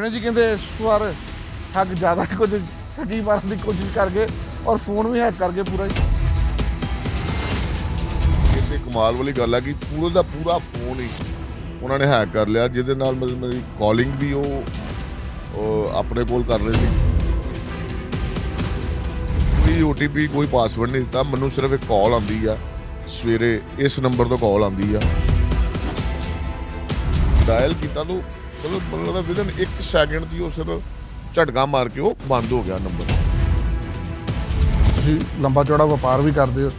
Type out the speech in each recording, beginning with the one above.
ਵਿਨੇ ਜੀ ਕਹਿੰਦੇ ਇਸ ਵਾਰ ਠੱਗ ਜ਼ਿਆਦਾ, ਕੁਝ ਠੱਗੀ ਮਾਰਨ ਦੀ ਕੋਸ਼ਿਸ਼ ਕਰ ਗਏ ਔਰ ਫੋਨ ਵੀ ਹੈਕ ਕਰ ਗਏ ਪੂਰਾ ਹੀ। ਇਹ ਤੇ ਕਮਾਲ ਵਾਲੀ ਗੱਲ ਹੈ ਕਿ ਪੂਰੇ ਦਾ ਪੂਰਾ ਫੋਨ ਹੀ ਉਹਨਾਂ ਨੇ ਹੈਕ ਕਰ ਲਿਆ, ਜਿਹਦੇ ਨਾਲ ਮੇਰੀ- ਮੇਰੀ ਕਾਲਿੰਗ ਵੀ ਉਹ ਉਹ ਆਪਣੇ ਕੋਲ ਕਰ ਰਹੇ ਸੀ। ਕੋਈ OTP ਕੋਈ ਪਾਸਵਰਡ ਨਹੀਂ ਦਿੱਤਾ, ਮੈਨੂੰ ਸਿਰਫ ਇੱਕ ਕਾਲ ਆਉਂਦੀ ਆ, ਸਵੇਰੇ ਇਸ ਨੰਬਰ ਤੋਂ ਕਾਲ ਆਉਂਦੀ ਆ। ਡਾਇਲ ਕੀਤਾ ਤੂੰ? ਮਤਲਬ ਲੱਗਦਾ ਵਿਦਨ 1 ਸੈਕਿੰਡ ਦੀ ਉਹ ਸਿਰਫ ਝਟਕਾ ਮਾਰ ਕੇ ਉਹ ਬੰਦ ਹੋ ਗਿਆ ਨੰਬਰ ਤੁਸੀਂ ਲੰਬਾ ਚੌੜਾ ਵਪਾਰ ਵੀ ਕਰਦੇ ਹੋ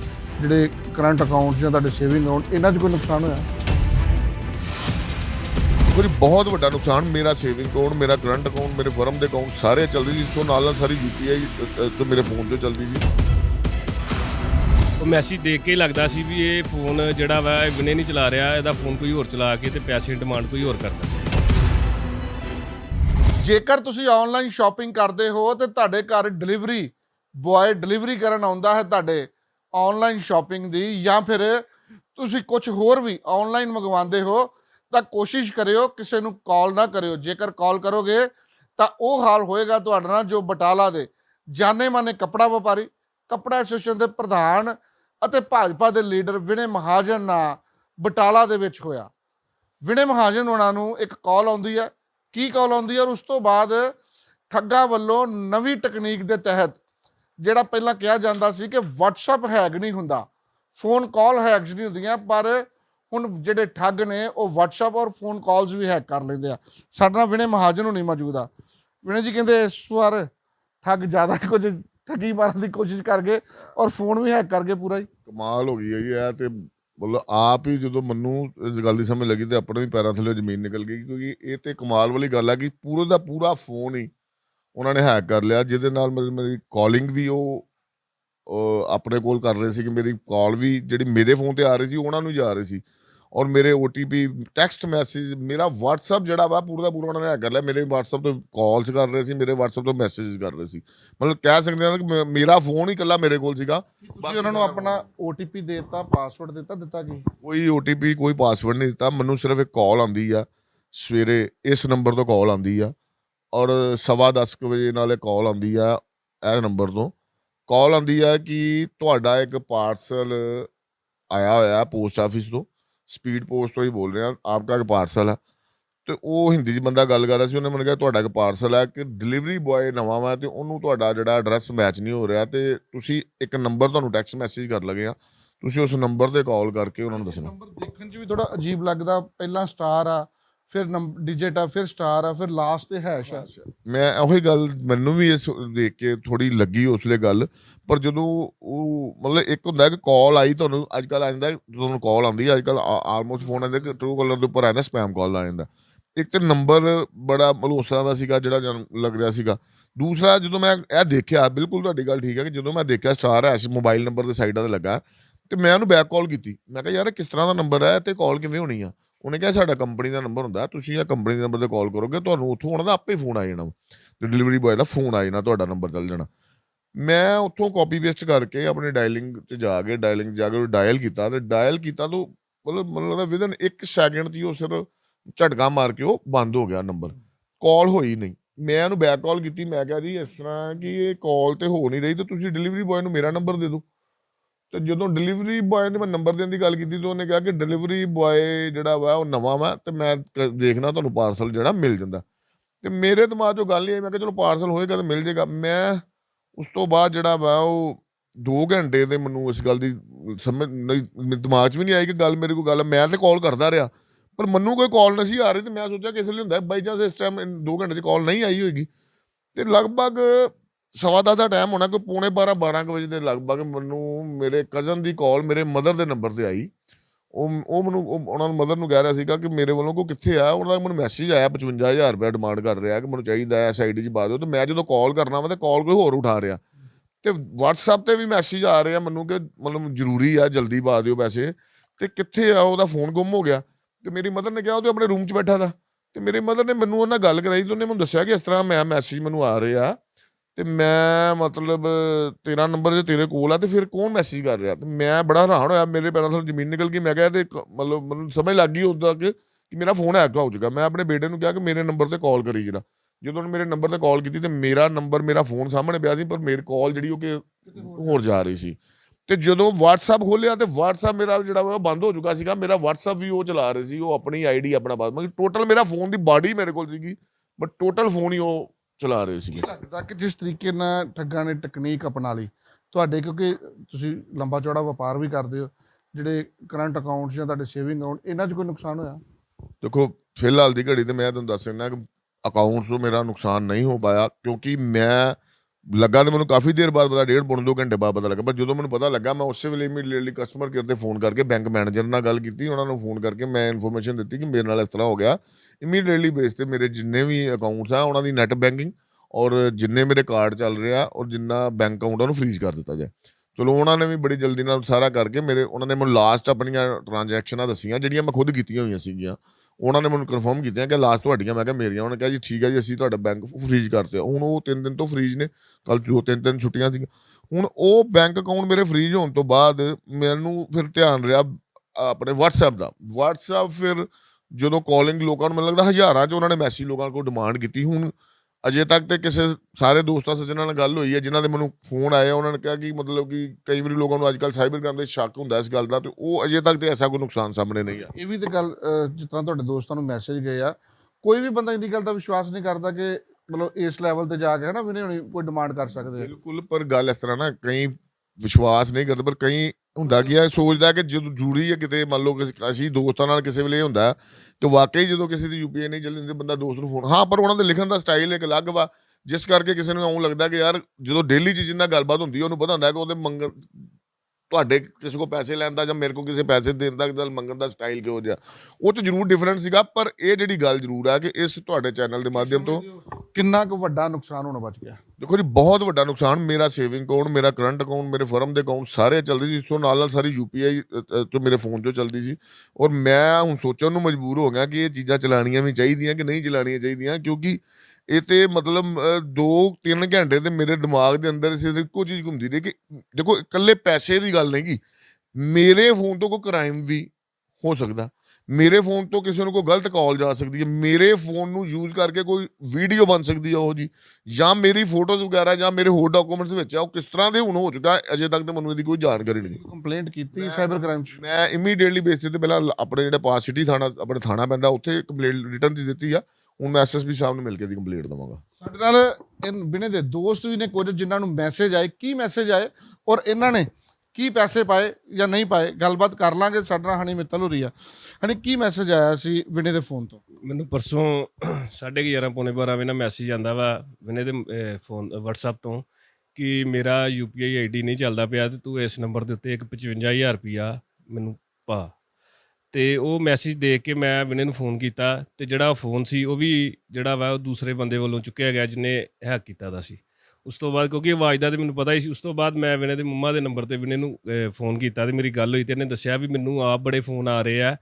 ਜਿਹੜੇ ਕਰੰਟ ਅਕਾਊਂਟਸ ਜਾਂ ਤੁਹਾਡੇ ਸੇਵਿੰਗ ਅਕਾਊਂਟ ਇਹਨਾਂ 'ਚ ਕੋਈ ਨੁਕਸਾਨ ਹੋਇਆ? ਕੋਈ ਬਹੁਤ ਵੱਡਾ ਨੁਕਸਾਨ ਮੇਰਾ ਸੇਵਿੰਗ ਅਕਾਊਂਟ ਮੇਰਾ ਕਰੰਟ ਅਕਾਊਂਟ ਮੇਰੇ ਫਰਮ ਦੇ ਅਕਾਊਂਟ ਸਾਰੇ ਚੱਲਦੇ ਸੀ ਤੋਂ ਨਾਲ ਨਾਲ ਸਾਰੀ ਯੂਪੀਆਈ ਤੋਂ ਮੇਰੇ ਫੋਨ ਤੋਂ ਚੱਲਦੀ ਸੀ। ਉਹ ਮੈਸੇਜ ਦੇਖ ਕੇ ਲੱਗਦਾ ਸੀ ਵੀ ਇਹ ਫੋਨ ਜਿਹੜਾ ਵਾ ਇਹ ਵਿਨੇ ਨਹੀਂ ਚਲਾ ਰਿਹਾ ਇਹਦਾ ਫੋਨ ਕੋਈ ਹੋਰ ਚਲਾ ਕੇ ਤੇ ਪੈਸੇ ਡਿਮਾਂਡ ਕੋਈ ਹੋਰ ਕਰਦਾ। ਜੇਕਰ ਤੁਸੀਂ ਆਨਲਾਈਨ ਸ਼ਾਪਿੰਗ ਕਰਦੇ ਹੋ ਤੇ ਤੁਹਾਡੇ ਘਰ ਡਿਲੀਵਰੀ ਬੁਆਏ ਡਿਲੀਵਰੀ ਕਰਨ ਆਉਂਦਾ ਹੈ ਤੁਹਾਡੇ ਆਨਲਾਈਨ ਸ਼ਾਪਿੰਗ ਦੀ ਜਾਂ ਫਿਰ ਤੁਸੀਂ ਕੁਝ ਹੋਰ ਵੀ ਆਨਲਾਈਨ ਮੰਗਵਾਉਂਦੇ ਹੋ, ਤਾਂ ਕੋਸ਼ਿਸ਼ ਕਰਿਓ ਕਿਸੇ ਨੂੰ ਕਾਲ ਨਾ ਕਰਿਓ। ਜੇਕਰ ਕਾਲ ਕਰੋਗੇ, ਤਾਂ ਉਹ ਹਾਲ ਹੋਏਗਾ ਤੁਹਾਡੇ ਨਾਲ ਜੋ ਬਟਾਲਾ ਦੇ ਜਾਣੇ ਮਾਨੇ ਕੱਪੜਾ ਵਪਾਰੀ, ਕੱਪੜਾ ਐਸੋਸੀਏਸ਼ਨ ਦੇ ਪ੍ਰਧਾਨ ਅਤੇ ਭਾਜਪਾ ਦੇ ਲੀਡਰ ਵਿਨੇ ਮਹਾਜਨ ਨਾਲ ਬਟਾਲਾ ਦੇ ਵਿੱਚ ਹੋਇਆ। ਵਿਨੇ ਮਹਾਜਨ ਉਹਨਾਂ ਨੂੰ ਇੱਕ ਕਾਲ ਆਉਂਦੀ ਹੈ ਕੀ ਕਾਲ ਆਉਂਦੀ ਹੈ ਔਰ ਉਸ ਤੋਂ ਬਾਅਦ ਠੱਗਾ ਵੱਲੋਂ ਨਵੀਂ ਟੈਕਨੀਕ ਦੇ ਤਹਿਤ ਜਿਹੜਾ ਪਹਿਲਾਂ ਕਿਹਾ ਜਾਂਦਾ ਸੀ ਕਿ WhatsApp ਹੈਕ ਨਹੀਂ ਹੁੰਦਾ ਫੋਨ ਕਾਲ ਹੈਕਸ ਨਹੀਂ ਹੁੰਦੀਆਂ, ਪਰ ਹੁਣ ਜਿਹੜੇ ਠੱਗ ਨੇ, ਉਹ WhatsApp ਔਰ ਫੋਨ ਕਾਲਸ ਵੀ ਹੈਕ ਕਰ ਲੈਂਦੇ ਆ। ਸਾਡੇ ਨਾਲ ਵਿਨੇ ਮਹਾਜਨ ਹੁਣੀ ਮੌਜੂਦ ਆ। ਵਿਨੇ ਜੀ ਕਹਿੰਦੇ ਇਸ ਵਾਰ ਠੱਗ ਜ਼ਿਆਦਾ ਕੁਝ ਠੱਗੀ ਮਾਰਨ ਦੀ ਕੋਸ਼ਿਸ਼ ਕਰ ਗਏ ਔਰ ਫੋਨ ਵੀ ਹੈਕ ਕਰ ਗਏ ਪੂਰਾ ਹੀ। ਕਮਾਲ ਹੋ ਗਈ ਹੈ ਇਹ ਤੇ ਮਤਲਬ ਆਪ ਹੀ ਜਦੋਂ ਮੈਨੂੰ ਇਸ ਗੱਲ ਦੀ ਸਮਝ ਲੱਗੀ ਤੇ ਆਪਣੇ ਵੀ ਪੈਰਾਂ ਥੱਲੇ ਜ਼ਮੀਨ ਨਿਕਲ ਗਈ ਕਿਉਂਕਿ ਇਹ ਤੇ ਕਮਾਲ ਵਾਲੀ ਗੱਲ ਹੈ ਕਿ ਪੂਰੇ ਦਾ ਪੂਰਾ ਫੋਨ ਹੀ ਉਹਨਾਂ ਨੇ ਹੈਕ ਕਰ ਲਿਆ, ਜਿਹਦੇ ਨਾਲ ਮੇਰੀ ਮੇਰੀ ਕਾਲਿੰਗ ਵੀ ਉਹ ਉਹ ਆਪਣੇ ਕੋਲ ਕਰ ਰਹੇ ਸੀ ਕਿ ਮੇਰੀ ਕਾਲ ਵੀ ਜਿਹੜੀ ਮੇਰੇ ਫੋਨ ਤੇ ਆ ਰਹੀ ਸੀ, ਉਹਨਾਂ ਨੂੰ ਜਾ ਰਹੀ ਸੀ। ਔਰ ਮੇਰੇ OTP ਟੈਕਸਟ ਮੈਸੇਜ ਮੇਰਾ WhatsApp ਜਿਹੜਾ ਵਾ ਪੂਰਾ ਦਾ ਪੂਰਾ ਉਹਨਾਂ ਨੇ ਹੈਕ ਕਰ ਲਿਆ। ਮੇਰੇ WhatsApp ਤੋਂ ਕਾਲਸ ਕਰ ਰਹੇ ਸੀ ਮੇਰੇ WhatsApp ਤੋਂ ਮੈਸੇਜ ਕਰ ਰਹੇ ਸੀ। ਮਤਲਬ ਕਹਿ ਸਕਦੇ ਹਾਂ ਕਿ ਮੇਰਾ ਫੋਨ ਹੀ ਇਕੱਲਾ ਮੇਰੇ ਕੋਲ ਸੀਗਾ। ਤੁਸੀਂ ਉਹਨਾਂ ਨੂੰ ਆਪਣਾ OTP ਦੇਤਾ ਪਾਸਵਰਡ ਦਿੱਤਾ ਦਿੱਤਾ ਕੀ? ਕੋਈ OTP ਕੋਈ ਪਾਸਵਰਡ ਨਹੀਂ ਦਿੱਤਾ। ਮੈਨੂੰ ਸਿਰਫ ਇੱਕ ਕਾਲ ਆਉਂਦੀ ਆ। ਸਵੇਰੇ ਇਸ ਨੰਬਰ ਤੋਂ ਕਾਲ ਆਉਂਦੀ ਆ। ਔਰ ਸਵਾ ਦਸ ਕੁ ਵਜੇ ਨਾਲੇ ਕਾਲ ਆਉਂਦੀ ਆ ਇਹ ਨੰਬਰ ਤੋਂ। ਕਾਲ ਆਉਂਦੀ ਆ ਕਿ ਤੁਹਾਡਾ ਇੱਕ ਪਾਰਸਲ ਆਇਆ ਹੋਇਆ ਪੋਸਟ ਆਫਿਸ ਤੋਂ। ਸਪੀਡ ਪੋਸਟ ਤੋਂ ਹੀ ਬੋਲ ਰਹੇ, ਆਪਕਾ ਇੱਕ ਪਾਰਸਲ ਹੈ। ਤੇ ਉਹ ਹਿੰਦੀ 'ਚ ਬੰਦਾ ਗੱਲ ਕਰ ਰਿਹਾ ਸੀ, ਉਹਨੇ ਮੈਨੂੰ ਕਿਹਾ, ਤੁਹਾਡਾ ਇੱਕ ਪਾਰਸਲ ਹੈ ਕਿ ਡਿਲੀਵਰੀ ਬॉय ਨਵਾਂ ਵਾ ਤੇ ਉਹਨੂੰ ਤੁਹਾਡਾ ਜਿਹੜਾ ਐਡਰੈਸ ਮੈਚ ਨਹੀਂ ਹੋ ਰਿਹਾ ਤੇ ਤੁਸੀਂ ਇੱਕ ਨੰਬਰ ਤੁਹਾਨੂੰ ਟੈਕਸਟ ਮੈਸੇਜ ਕਰ ਲਗੇ ਆ। ਤੁਸੀਂ ਉਸ ਨੰਬਰ ਤੇ ਕਾਲ ਕਰਕੇ ਉਹਨਾਂ ਨੂੰ ਦੱਸਣਾ। ਨੰਬਰ ਦੇਖਣ 'ਚ ਵੀ ਥੋੜਾ ਅਜੀਬ ਲੱਗਦਾ, ਪਹਿਲਾਂ ਸਟਾਰ ਆ ਫਿਰ ਡਿਜਿਟ ਆ, ਫਿਰ ਸਟਾਰ ਆ, ਫਿਰ ਲਾਸਟ ਤੇ ਹੈਸ਼ ਆ। ਮੈਂ ਉਹੀ ਗੱਲ, ਮੈਨੂੰ ਵੀ ਇਸ ਦੇਖ ਕੇ ਥੋੜੀ ਲੱਗੀ ਉਸਲੇ ਗੱਲ, ਪਰ ਜਦੋਂ ਉਹ, ਮਤਲਬ ਇੱਕ ਹੁੰਦਾ ਕਿ ਕਾਲ ਆਈ ਤੁਹਾਨੂੰ ਅੱਜ ਕੱਲ ਆ ਜਾਂਦਾ ਤੁਹਾਨੂੰ ਕਾਲ ਆਉਂਦੀ ਹੈ ਅੱਜ ਕੱਲ ਆਲਮੋਸਟ ਫੋਨ ਆਉਂਦੇ, ਕਿ ਟਰੂ ਕਾਲਰ ਦੇ ਉੱਪਰ ਆਉਂਦਾ ਸਪੈਮ ਕਾਲ ਆ ਜਾਂਦਾ। ਇੱਕ ਤੇ ਨੰਬਰ ਬੜਾ ਮਤਲਬ ਉਸ ਤਰ੍ਹਾਂ ਦਾ ਸੀਗਾ, ਜਿਹੜਾ ਜਨ- ਲੱਗ ਰਿਹਾ ਸੀਗਾ। ਦੂਸਰਾ, ਜਦੋਂ ਮੈਂ ਇਹ ਦੇਖਿਆ, ਬਿਲਕੁਲ ਤੁਹਾਡੀ ਗੱਲ ਠੀਕ ਹੈ ਕਿ ਜਦੋਂ ਮੈਂ ਦੇਖਿਆ ਸਟਾਰ ਐਸ ਮੋਬਾਈਲ ਨੰਬਰ ਦੇ ਸਾਈਡਾਂ ਤੇ ਲੱਗਾ, ਤੇ ਮੈਂ ਉਹਨੂੰ ਬੈਕ ਕਾਲ ਕੀਤੀ। ਮੈਂ ਕਿਹਾ, ਯਾਰ ਕਿਸ ਤਰ੍ਹਾਂ ਦਾ ਨੰਬਰ ਹੈ ਤੇ ਕਾਲ ਕਿਵੇਂ ਹੋਣੀ ਆ? ਉਹਨੇ ਕਿਹਾ ਸਾਡਾ ਕੰਪਨੀ ਦਾ ਨੰਬਰ ਹੁੰਦਾ, ਤੁਸੀਂ ਇਹ ਕੰਪਨੀ ਦੇ ਨੰਬਰ ਤੇ ਕਾਲ ਕਰੋਗੇ, ਤੁਹਾਨੂੰ ਉੱਥੋਂ ਉਹਨਾਂ ਦਾ ਆਪੇ ਫੋਨ ਆ ਜਾਣਾ ਤੇ ਡਿਲੀਵਰੀ ਬॉय ਦਾ ਫੋਨ ਆ ਜਾਣਾ, ਤੁਹਾਡਾ ਨੰਬਰ ਚੱਲ ਜਾਣਾ। ਮੈਂ ਉੱਥੋਂ ਕਾਪੀ ਪੇਸਟ ਕਰਕੇ ਆਪਣੇ ਡਾਇਲਿੰਗ 'ਚ ਜਾ ਕੇ ਡਾਇਲਿੰਗ ਜਾ ਕੇ ਡਾਇਲ ਕੀਤਾ ਤੇ ਡਾਇਲ ਕੀਤਾ ਤਾਂ ਮਤਲਬ, ਮੈਨੂੰ ਲੱਗਦਾ ਵਿਦਨ 1 ਸੈਕਿੰਡ ਦੀ ਉਹ ਸਿਰ ਝਟਕਾ ਮਾਰ ਕੇ ਉਹ ਬੰਦ ਹੋ ਗਿਆ ਨੰਬਰ ਕਾਲ ਹੋਈ ਨਹੀਂ। ਮੈਂ ਉਹਨੂੰ ਬੈਕ ਕਾਲ ਕੀਤੀ, ਮੈਂ ਕਿਹਾ ਜੀ, ਇਸ ਤਰ੍ਹਾਂ ਕਿ ਇਹ ਕਾਲ ਤੇ ਹੋ ਨਹੀਂ ਰਹੀ, ਤਾਂ ਤੁਸੀਂ ਡਿਲੀਵਰੀ ਬॉय ਨੂੰ ਮੇਰਾ ਨੰਬਰ ਦੇ ਦਿਓ। ਤੇ ਜਦੋਂ ਡਿਲੀਵਰੀ ਬॉय ਨੇ ਮੈਂ ਨੰਬਰ ਦੇਣ ਦੀ ਗੱਲ ਕੀਤੀ ਤਾਂ ਉਹਨੇ ਕਿਹਾ ਕਿ ਡਿਲੀਵਰੀ ਬॉय ਜਿਹੜਾ ਵਾ ਉਹ ਨਵਾਂ ਵਾ ਤੇ ਮੈਂ ਕ- ਦੇਖਣਾ ਤੁਹਾਨੂੰ ਪਾਰਸਲ ਜਿਹੜਾ ਮਿਲ ਜਾਂਦਾ। ਤੇ ਮੇਰੇ ਦਿਮਾਗ 'ਚੋਂ ਗੱਲ ਨਹੀਂ ਆਈ, ਮੈਂ ਕਿਹਾ ਚਲੋ ਪਾਰਸਲ ਹੋਏਗਾ ਤਾਂ ਮਿਲ ਜਾਏਗਾ ਮੈਂ ਉਸ ਤੋਂ ਬਾਅਦ ਜਿਹੜਾ ਵਾ ਉਹ 2 ਘੰਟੇ ਦੇ ਮੈਨੂੰ ਇਸ ਗੱਲ ਦੀ ਸਮਝ ਨਹੀਂ ਦਿਮਾਗ 'ਚ ਵੀ ਨਹੀਂ ਆਈ ਕਿ ਗੱਲ ਮੇਰੇ ਕੋਲ ਗੱਲ ਹੈ। ਮੈਂ ਤੇ ਕਾਲ ਕਰਦਾ ਰਿਹਾ, ਪਰ ਮੈਨੂੰ ਕੋਈ ਕਾਲ ਨਹੀਂ ਸੀ ਆ ਰਹੀ ਤੇ ਮੈਂ ਸੋਚਿਆ ਕਿਸ ਲਈ ਹੁੰਦਾ। ਬਾਈ ਚਾਂਸ ਇਸ ਟਾਈਮ 2 ਘੰਟੇ 'ਚ ਕਾਲ ਨਹੀਂ ਆਈ ਹੋਏਗੀ। ਤੇ ਲਗਭਗ ਸਵਾ ਦਸ ਦਾ ਟਾਈਮ ਹੋਣਾ, ਕੋਈ ਪੌਣੇ 12 12 ਕੁ ਵਜੇ ਦੇ ਲਗਭਗ ਮੈਨੂੰ ਮੇਰੇ ਕਜ਼ਨ ਦੀ ਕਾਲ ਮੇਰੇ ਮਦਰ ਦੇ ਨੰਬਰ ਤੇ ਆਈ। ਉਹ ਉਹ ਮੈਨੂੰ, ਉਹ- ਉਹਨਾਂ ਨੂੰ ਮਦਰ ਨੂੰ ਕਹਿ ਰਿਹਾ ਸੀਗਾ ਕਿ ਮੇਰੇ ਵੱਲੋਂ ਕੋ ਕਿੱਥੇ ਆ, ਉਹਨਾਂ ਦਾ ਮੈਨੂੰ ਮੈਸੇਜ ਆਇਆ 55000 ਰੁਪਏ ਡਿਮਾਂਡ ਕਰ ਰਿਹਾ ਕਿ ਮੈਨੂੰ ਚਾਹੀਦਾ ਹੈ ਐਸਆਈਡੀ 'ਚ ਪਾ ਦਿਓ। ਤੇ ਮੈਂ ਜਦੋਂ ਕਾਲ ਕਰਨਾ ਵਾ ਤੇ ਕਾਲ ਕੋਈ ਹੋਰ ਉਠਾ ਰਿਹਾ। ਤੇ WhatsApp ਤੇ ਵੀ ਮੈਸੇਜ ਆ ਰਿਹਾ ਮੈਨੂੰ ਕਿ ਮਤਲਬ ਜ਼ਰੂਰੀ ਆ, ਜਲਦੀ ਪਾ ਦਿਓ ਪੈਸੇ। ਤੇ ਕਿੱਥੇ ਆ, ਉਹਦਾ ਫੋਨ ਗੁੰਮ ਹੋ ਗਿਆ। ਤੇ ਮੇਰੀ ਮਦਰ ਨੇ ਕਿਹਾ ਉਹ ਤੇ ਆਪਣੇ ਰੂਮ 'ਚ ਬੈਠਾ ਦਾ ਤੇ ਮੇਰੇ ਮਦਰ ਨੇ ਮੈਨੂੰ ਉਹਨਾਂ ਨਾਲ ਗੱਲ ਕਰਾਈ ਤੇ ਉਹਨੇ ਮੈਨੂੰ ਦੱਸਿਆ ਕਿ ਇਸ ਤਰ੍ਹਾਂ ਮੈਂ ਮੈਸੇਜ ਮੈਨੂੰ ਆ ਰਿਹਾ। ਤੇ ਮੈਂ ਮਤਲਬ ਤੇਰਾ ਨੰਬਰ ਜੇ ਤੇਰੇ ਕੋਲ ਆ ਤੇ ਫਿਰ ਕੌਣ ਮੈਸੇਜ ਕਰ ਰਿਹਾ? ਤੇ ਮੈਂ ਬੜਾ ਹੈਰਾਨ ਹੋਇਆ, ਮੇਰੇ ਪੈਰਾਂ ਤੋਂ ਜ਼ਮੀਨ ਨਿਕਲ ਗਈ। ਮੈਂ ਕਿਹਾ ਇਹ ਤੇ ਮਤਲਬ, ਮੈਨੂੰ ਸਮਝ ਲੱਗ ਗਈ ਉਦੋਂ ਤੱਕ ਕਿ ਮੇਰਾ ਫੋਨ ਹੈਕ ਹੋ ਚੁੱਕਾ। ਮੈਂ ਆਪਣੇ ਬੇਟੇ ਨੂੰ ਕਿਹਾ ਕਿ ਮੇਰੇ ਨੰਬਰ ਤੇ ਕਾਲ ਕਰੀ ਜਰਾ। ਜਦੋਂ ਉਹਨੇ ਮੇਰੇ ਨੰਬਰ ਤੇ ਕਾਲ ਕੀਤੀ ਤੇ ਮੇਰਾ ਨੰਬਰ, ਮੇਰਾ ਫੋਨ ਸਾਹਮਣੇ ਪਿਆ ਸੀ, ਪਰ ਮੇਰੀ ਕਾਲ ਜਿਹੜੀ ਉਹ ਕਿ ਹੋਰ ਜਾ ਰਹੀ ਸੀ। ਤੇ ਜਦੋਂ WhatsApp ਖੋਲਿਆ ਤੇ WhatsApp ਮੇਰਾ ਜਿਹੜਾ ਵਾ ਉਹ ਬੰਦ ਹੋ ਚੁੱਕਾ ਸੀਗਾ। ਮੇਰਾ WhatsApp ਵੀ ਉਹ ਚਲਾ ਰਹੇ ਸੀ, ਉਹ ਆਪਣੀ ਆਈਡੀ ਆਪਣਾ ਬਾਤ ਮਤਲਬ ਟੋਟਲ ਮੇਰਾ ਫੋਨ ਦੀ ਬਾਡੀ ਮੇਰੇ ਕੋਲ ਸੀਗੀ ਬਟ ਟੋਟਲ ਫੋਨ ਹੀ ਉਹ ਚਲਾ ਰਹੇ ਸੀਗੇ। ਲੱਗਦਾ ਕਿ ਜਿਸ ਤਰੀਕੇ ਨਾਲ ਠੱਗਾਂ ਨੇ ਟੈਕਨੀਕ ਅਪਣਾ ਲਈ ਤੁਹਾਡੇ ਕਿਉਂਕਿ ਤੁਸੀਂ ਲੰਬਾ ਚੌੜਾ ਵਪਾਰ ਵੀ ਕਰਦੇ ਹੋ ਜਿਹੜੇ ਕਰੰਟ ਅਕਾਊਂਟਸ ਜਾਂ ਤੁਹਾਡੇ ਸੇਵਿੰਗ ਅਕਾਊਂਟ ਇਹਨਾਂ 'ਚ ਕੋਈ ਨੁਕਸਾਨ ਹੋਇਆ? ਦੇਖੋ ਫਿਲਹਾਲ ਦੀ ਘੜੀ ਤੇ ਮੈਂ ਤੁਹਾਨੂੰ ਦੱਸ ਦਿੰਦਾ ਕਿ ਅਕਾਊਂਟਸ ਤੋਂ ਮੇਰਾ ਨੁਕਸਾਨ ਨਹੀਂ ਹੋ ਪਾਇਆ ਕਿਉਂਕਿ ਮੈਂ ਲੱਗਾ ਤੇ ਮੈਨੂੰ ਕਾਫੀ ਦੇਰ ਬਾਅਦ ਪਤਾ, ਡੇਢ ਪੌਣ ਦੋ ਘੰਟੇ ਬਾਅਦ ਪਤਾ ਲੱਗਾ, ਪਰ ਜਦੋਂ ਮੈਨੂੰ ਪਤਾ ਲੱਗਾ, ਮੈਂ ਉਸੇ ਵੇਲੇ ਇਮੀਡੀਏਟਲੀ ਕਸਟਮਰ ਕੇਅਰ ਤੇ ਫੋਨ ਕਰਕੇ ਬੈਂਕ ਮੈਨੇਜਰ ਨਾਲ ਗੱਲ ਕੀਤੀ, ਉਹਨਾਂ ਨੂੰ ਫੋਨ ਕਰਕੇ ਮੈਂ ਇਨਫੋਰਮੇਸ਼ਨ ਦਿੱਤੀ ਕਿ ਮੇਰੇ ਨਾਲ ਇਸ ਤਰ੍ਹਾਂ ਹੋ ਗਿਆ। ਇਮੀਡੀਏਟਲੀ ਬੇਸ ਤੇ ਮੇਰੇ ਜਿੰਨੇ ਵੀ ਅਕਾਊਂਟਸ ਆ, ਉਹਨਾਂ ਦੀ ਨੈਟ ਬੈਂਕਿੰਗ ਔਰ ਜਿੰਨੇ ਮੇਰੇ ਕਾਰਡ ਚੱਲ ਰਿਹਾ ਔਰ ਜਿੰਨਾ ਬੈਂਕ ਅਕਾਊਂਟ ਉਹਨੂੰ ਫ੍ਰੀਜ਼ ਕਰ ਦਿੱਤਾ ਜਾਏ। ਚਲੋ, ਉਹਨਾਂ ਨੇ ਵੀ ਬੜੀ ਜਲਦੀ ਨਾਲ ਸਾਰਾ ਕਰਕੇ ਮੇਰੇ, ਉਹਨਾਂ ਨੇ ਮੈਨੂੰ ਲਾਸਟ ਆਪਣੀਆਂ ਟ੍ਰਾਂਜੈਕਸ਼ਨਾਂ ਦੱਸੀਆਂ, ਜਿਹੜੀਆਂ ਮੈਂ ਖੁਦ ਕੀਤੀਆਂ ਹੋਈਆਂ ਸੀਗੀਆਂ। ਉਹਨਾਂ ਨੇ ਮੈਨੂੰ ਕਨਫਰਮ ਕੀਤੀਆਂ ਕਿ ਲਾਸਟ ਤੁਹਾਡੀਆਂ, ਮੈਂ ਕਿਹਾ ਮੇਰੀਆਂ, ਉਹਨਾਂ ਨੇ ਕਿਹਾ ਜੀ, ਠੀਕ ਹੈ ਜੀ, ਅਸੀਂ ਤੁਹਾਡਾ ਬੈਂਕ ਫ੍ਰੀਜ਼ ਕਰਤੇ ਹੁਣ ਉਹ ਤਿੰਨ ਦਿਨ ਤੋਂ ਫ੍ਰੀਜ਼ ਨੇ ਕੱਲ ਜੋ ਤਿੰਨ ਤਿੰਨ ਛੁੱਟੀਆਂ ਸੀ ਹੁਣ ਉਹ ਬੈਂਕ ਅਕਾਊਂਟ ਮੇਰੇ ਫ੍ਰੀਜ਼ ਹੋਣ ਤੋਂ ਬਾਅਦ ਮੈਨੂੰ ਫਿਰ ਧਿਆਨ ਰਿਹਾ ਆਪਣੇ WhatsApp ਦਾ। WhatsApp ਫਿਰ ਜਦੋਂ ਕਾਲਿੰਗ ਲੋਕਾਂ ਨੂੰ ਮੈਨੂੰ ਲੱਗਦਾ ਹਜ਼ਾਰਾਂ ਚ ਉਹਨਾਂ ਨੇ ਮੈਸੇਜ ਲੋਕਾਂ ਕੋਲ ਡਿਮਾਂਡ ਕੀਤੀ। ਹੁਣ ਅਜੇ ਤੱਕ ਤੇ ਕਿਸੇ ਸਾਰੇ ਦੋਸਤਾਂ ਸੱਜਣਾਂ ਨਾਲ ਗੱਲ ਹੋਈ ਹੈ ਜਿਨ੍ਹਾਂ ਦੇ ਮੈਨੂੰ ਫੋਨ ਆਏ ਆ, ਉਹਨਾਂ ਨੇ ਕਿਹਾ ਕਿ ਮਤਲਬ ਕਿ ਕਈ ਵਾਰੀ ਲੋਕਾਂ ਨੂੰ ਅੱਜਕੱਲ ਸਾਈਬਰ ਕ੍ਰਾਈਮ ਦੇ ਸ਼ੱਕ ਹੁੰਦਾ ਇਸ ਗੱਲ ਦਾ ਤੇ ਉਹ ਅਜੇ ਤੱਕ ਤੇ ਐਸਾ ਕੋਈ ਨੁਕਸਾਨ ਸਾਹਮਣੇ ਨਹੀਂ ਆ ਇਹ ਵੀ ਤੇ ਗੱਲ ਜਿਸ ਤਰ੍ਹਾਂ ਤੁਹਾਡੇ ਦੋਸਤਾਂ ਨੂੰ ਮੈਸੇਜ ਗਏ ਆ ਕੋਈ ਵੀ ਬੰਦਾ ਇੰਨੀ ਗੱਲ ਦਾ ਵਿਸ਼ਵਾਸ ਨਹੀਂ ਕਰਦਾ ਕਿ ਮਤਲਬ ਇਸ ਲੈਵਲ ਤੇ ਜਾ ਕੇ ਹਨਾ ਵੀ ਨਹੀਂ ਕੋਈ ਡਿਮਾਂਡ ਕਰ ਸਕਦੇ ਬਿਲਕੁਲ ਪਰ ਗੱਲ ਇਸ ਤਰ੍ਹਾਂ ਨਾ ਕਈ ਵਿਸ਼ਵਾਸ ਨਹੀਂ ਕਰਦੇ ਪਰ ਕਈ ਹੁੰਦਾ ਕੀ ਆ ਸੋਚਦਾ ਕਿ ਜਦੋਂ ਜੁੜੀ ਹੈ ਕਿਤੇ ਮੰਨ ਲਓ ਕਿ ਅਸੀਂ ਦੋਸਤਾਂ ਨਾਲ ਕਿਸੇ ਵੇਲੇ ਹੁੰਦਾ ਕਿ ਵਾਕਈ ਜਦੋਂ ਕਿਸੇ ਦੀ ਯੂਪੀਆਈ ਨਹੀਂ ਚੱਲਦੀ ਤੇ ਬੰਦਾ ਦੋਸਤ ਨੂੰ ਫੋਨ ਹਾਂ, ਪਰ ਉਹਨਾਂ ਦੇ ਲਿਖਣ ਦਾ ਸਟਾਈਲ ਇੱਕ ਅਲੱਗ ਵਾ, ਜਿਸ ਕਰਕੇ ਕਿਸੇ ਨੂੰ ਇਉਂ ਲੱਗਦਾ ਕਿ ਯਾਰ ਜਦੋਂ ਡੇਲੀ 'ਚ ਜਿੰਨਾ ਗੱਲਬਾਤ ਹੁੰਦੀ ਉਹਨੂੰ ਪਤਾ ਹੁੰਦਾ ਕਿ ਉਹਦੇ ਮੰਗ, ਤੁਹਾਡੇ ਕਿਸੇ ਕੋ ਪੈਸੇ ਲੈਣ ਦਾ ਜਾਂ ਮੇਰੇ ਕੋ ਕਿਸੇ ਪੈਸੇ ਦੇਣ ਦਾ ਜਾਂ ਮੰਗਣ ਦਾ ਸਟਾਈਲ ਕਿਹੋ ਜਿਹਾ। ਉਹ 'ਚ ਜ਼ਰੂਰ ਡਿਫਰੈਂਸ ਸੀਗਾ, ਪਰ ਇਹ ਜਿਹੜੀ ਗੱਲ ਜ਼ਰੂਰ ਆ ਕਿ ਇਸ ਤੁਹਾਡੇ ਚੈਨਲ ਦੇ ਮਾਧਿਅਮ ਤੋਂ ਕਿੰਨਾ ਕੁ ਵੱਡਾ ਨੁਕਸਾਨ ਹੋਣਾ ਬਚ ਗਿਆ? ਦੇਖੋ ਜੀ, ਬਹੁਤ ਵੱਡਾ ਨੁਕਸਾਨ ਮੇਰਾ ਸੇਵਿੰਗ ਅਕਾਊਂਟ ਮੇਰਾ ਕਰੰਟ ਅਕਾਊਂਟ ਮੇਰੇ ਫਰਮ ਦੇ ਅਕਾਊਂਟ ਸਾਰੇ ਚੱਲਦੇ ਸੀ। ਇਸ ਤੋਂ ਨਾਲ ਨਾਲ ਸਾਰੀ ਯੂਪੀਆਈ ਤੋਂ ਮੇਰੇ ਫੋਨ 'ਚੋਂ ਚੱਲਦੀ ਸੀ। ਔਰ ਮੈਂ ਹੁਣ ਸੋਚਣ ਨੂੰ ਮਜਬੂਰ ਹੋ ਗਿਆ ਕਿ ਇਹ ਚੀਜ਼ਾਂ ਚਲਾਉਣੀਆਂ ਵੀ ਚਾਹੀਦੀਆਂ ਕਿ ਨਹੀਂ ਚਲਾਉਣੀਆਂ ਚਾਹੀਦੀਆਂ, ਕਿਉਂਕਿ ਇਹ ਤੇ ਮਤਲਬ 2-3 ਘੰਟੇ ਤੇ ਮੇਰੇ ਦਿਮਾਗ ਦੇ ਅੰਦਰ ਸਿਰਫ ਇੱਕੋ ਚੀਜ਼ ਘੁੰਮਦੀ ਰਹੀ ਕਿ ਦੇਖੋ, ਇਕੱਲੇ ਪੈਸੇ ਦੀ ਗੱਲ ਨਹੀਂ ਗੀ। ਮੇਰੇ ਫੋਨ ਤੋਂ ਕੋਈ ਕ੍ਰਾਈਮ ਵੀ ਹੋ ਸਕਦਾ। ਮੇਰੇ ਫੋਨ ਤੋਂ ਕਿਸੇ ਨੂੰ ਕੋਈ ਗਲਤ ਕਾਲ ਜਾ ਸਕਦੀ ਹੈ ਮੇਰੇ ਫੋਨ ਨੂੰ ਯੂਜ਼ ਕਰਕੇ ਕੋਈ ਵੀਡੀਓ ਬਣ ਸਕਦੀ ਹੈ ਉਹ ਜੀ ਜਾਂ ਮੇਰੀ ਫੋਟੋਜ਼ ਵਗੈਰਾ ਜਾਂ ਮੇਰੇ ਹੋਰ ਡਾਕੂਮੈਂਟਸ ਵਿੱਚ ਆ ਉਹ ਕਿਸ ਤਰ੍ਹਾਂ ਦੇ ਹੁਣ ਹੋ ਚੁੱਕਾ ਅਜੇ ਤੱਕ ਤੇ ਮੈਨੂੰ ਇਹਦੀ ਕੋਈ ਜਾਣਕਾਰੀ ਨਹੀਂ। ਕੰਪਲੇਂਟ ਕੀਤੀ ਸਾਈਬਰ ਕ੍ਰਾਈਮ ਮੈਂ ਇਮੀਡੀਏਟਲੀ ਬੇਸਿਸ ਤੇ ਪਹਿਲਾਂ ਆਪਣੇ ਜਿਹੜੇ ਪਾਸ ਸਿਟੀ ਥਾਣਾ ਆਪਣੇ ਥਾਣਾ ਪੈਂਦਾ ਉੱਥੇ ਕੰਪਲੇਂਟ ਰਿਟਰਨ ਦੀ ਦਿੱਤੀ ਆ ਹੁਣ ਮੈਂ ਐਸਐਸਪੀ ਸਾਹਿਬ ਨੂੰ ਮਿਲ ਕੇ ਦੀ ਕੰਪਲੇਂਟ ਦਵਾਂਗਾ। ਸਾਡੇ ਨਾਲ ਇਨ ਬਿਨੇ ਦੇ ਦੋਸਤ ਵੀ ਨੇ ਕੁਝ ਜਿਨ੍ਹਾਂ ਨੂੰ ਮੈਸੇਜ ਆਏ ਕੀ ਮੈਸੇਜ ਆਏ ਔਰ ਇਹਨਾਂ ਨੇ ਕੀ ਪੈਸੇ ਪਾਏ ਜਾਂ ਨਹੀਂ ਪਾਏ ਗੱਲਬਾਤ ਕਰ ਲਾਂਗੇ ਸਾਡੇ ਨਾਲ ਹਣੀ ਮਿੱਤਲ ਹੋ ਰਹੀ ਆ। ਹਣੀ ਕੀ ਮੈਸੇਜ ਆਇਆ ਸੀ ਵਿਨੇ ਦੇ ਫੋਨ ਤੋਂ? ਮੈਨੂੰ ਪਰਸੋਂ 11:30 ਪੌਣੇ 12 ਵਜੇ ਨਾ ਮੈਸੇਜ ਆਂਦਾ ਵਾ ਵਿਨੇ ਦੇ ਫੋਨ WhatsApp ਤੋਂ ਕਿ ਮੇਰਾ UPI ਆਈਡੀ ਨਹੀਂ ਚੱਲਦਾ ਪਿਆ ਤੇ ਤੂੰ ਇਸ ਨੰਬਰ ਦੇ ਉੱਤੇ ਇੱਕ 55000 ਰੁਪਿਆ ਮੈਨੂੰ ਪਾ। ਤੇ ਉਹ ਮੈਸੇਜ ਦੇਖ ਕੇ ਮੈਂ ਵਿਨੇ ਨੂੰ ਫੋਨ ਕੀਤਾ ਤੇ ਜਿਹੜਾ ਫੋਨ ਸੀ ਉਹ ਵੀ ਜਿਹੜਾ ਵਾ ਉਹ ਦੂਸਰੇ ਬੰਦੇ ਵੱਲੋਂ ਚੁੱਕਿਆ ਗਿਆ ਜਿਹਨੇ ਹੈਕ ਕੀਤਾ ਦਾ ਸੀ। ਉਸ ਤੋਂ ਬਾਅਦ ਕਿਉਂਕਿ ਆਵਾਜ਼ ਦਾ ਤੇ ਮੈਨੂੰ ਪਤਾ ਹੀ ਸੀ, ਉਸ ਤੋਂ ਬਾਅਦ ਮੈਂ ਵਿਨੇ ਦੇ ਮੰਮਾ ਦੇ ਨੰਬਰ ਤੇ ਵਿਨੇ ਨੂੰ ਫੋਨ ਕੀਤਾ ਤੇ ਮੇਰੀ ਗੱਲ ਹੋਈ ਤੇ ਇਹਨੇ ਦੱਸਿਆ ਵੀ ਮੈਨੂੰ ਆਪ ਬੜੇ ਫੋਨ ਆ ਰਹੇ ਆ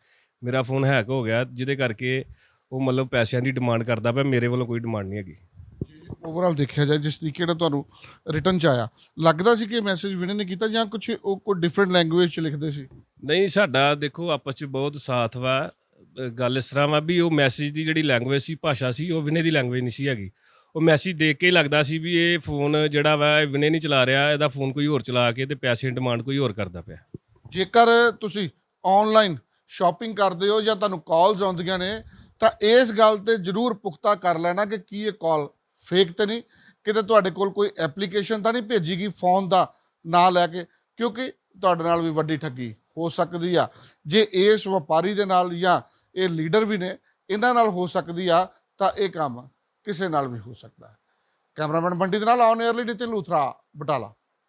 ਮੇਰਾ ਫੋਨ ਹੈਕ ਹੋ ਗਿਆ ਜਿਹਦੇ ਕਰਕੇ ਉਹ ਮਤਲਬ ਪੈਸਿਆਂ ਦੀ ਡਿਮਾਂਡ ਕਰਦਾ ਪਿਆ ਮੇਰੇ ਵੱਲੋਂ ਕੋਈ ਡਿਮਾਂਡ ਨਹੀਂ ਹੈਗੀ। ਓਵਰਆਲ ਦੇਖਿਆ ਜਾਏ ਜਿਸ ਤਰੀਕੇ ਨਾਲ ਤੁਹਾਨੂੰ ਰਿਟਰਨ ਚ ਆਇਆ ਲੱਗਦਾ ਸੀ ਕਿ ਮੈਸੇਜ ਵਿਨੇ ਨੇ ਕੀਤਾ ਜਾਂ ਕੁਝ ਉਹ ਕੋਈ ਡਿਫਰੈਂਟ ਲੈਂਗੁਏਜ ਚ ਲਿਖਦੇ ਸੀ? ਨਹੀਂ ਸਾਡਾ ਦੇਖੋ ਆਪਸ ਚ ਬਹੁਤ ਸਾਥ ਵਾ। ਗੱਲ ਇਸ ਤਰ੍ਹਾਂ ਵਾ ਵੀ ਉਹ ਮੈਸੇਜ ਦੀ ਜਿਹੜੀ ਲੈਂਗੁਏਜ ਸੀ ਭਾਸ਼ਾ ਸੀ ਉਹ ਵਿਨੇ ਦੀ ਲੈਂਗੁਏਜ ਨਹੀਂ ਸੀ ਹੈਗੀ। ਉਹ ਮੈਸੇਜ ਦੇਖ ਕੇ ਲੱਗਦਾ ਸੀ ਵੀ ਇਹ ਫੋਨ ਜਿਹੜਾ ਵਾ ਇਹ ਵਿਨੇ ਨਹੀਂ ਚਲਾ ਰਿਹਾ ਇਹਦਾ ਫੋਨ ਕੋਈ ਹੋਰ ਚਲਾ ਕੇ ਤੇ ਪੈਸੇ ਦੀ ਡਿਮਾਂਡ ਕੋਈ ਹੋਰ ਕਰਦਾ ਪਿਆ। ਜੇਕਰ ਤੁਸੀਂ ਆਨਲਾਈਨ ਸ਼ਾਪਿੰਗ ਕਰਦੇ ਹੋ ਜਾਂ ਤੁਹਾਨੂੰ ਕਾਲਸ ਆਉਂਦੀਆਂ ਨੇ, ਤਾਂ ਇਸ ਗੱਲ ਤੇ ਜਰੂਰ ਪੁਖਤਾ ਕਰ ਲੈਣਾ ਕਿ ਕੀ ਇਹ ਕਾਲ ਫੇਕ ਤੇ ਨਹੀਂ, ਕਿਤੇ ਤੁਹਾਡੇ ਕੋਲ ਕੋਈ ਐਪਲੀਕੇਸ਼ਨ ਤਾਂ ਨਹੀਂ ਭੇਜੀ ਗਈ ਫੋਨ ਦਾ ਨਾਂ ਲੈ ਕੇ, ਕਿਉਂਕਿ ਤੁਹਾਡੇ ਨਾਲ ਵੀ ਵੱਡੀ ਠੱਗੀ ਹੋ ਸਕਦੀ ਆ। ਜੇ ਇਸ ਵਪਾਰੀ ਦੇ ਨਾਲ ਜਾਂ ਇਹ ਲੀਡਰ ਵੀ ਨੇ, ਇਹਨਾਂ ਨਾਲ ਹੋ ਸਕਦੀ ਆ, ਤਾਂ ਇਹ ਕੰਮ ਕਿਸੇ ਨਾਲ ਵੀ ਹੋ ਸਕਦਾ। ਹੈ ਕੈਮਰਾਮੈਨ ਬੰਟੀ ਦੇ ਨਾਲ ਆਨ 에ਅਰਲੀ ਨਿਤਿਨ ਲੂਥਰਾ, ਬਟਾਲਾ।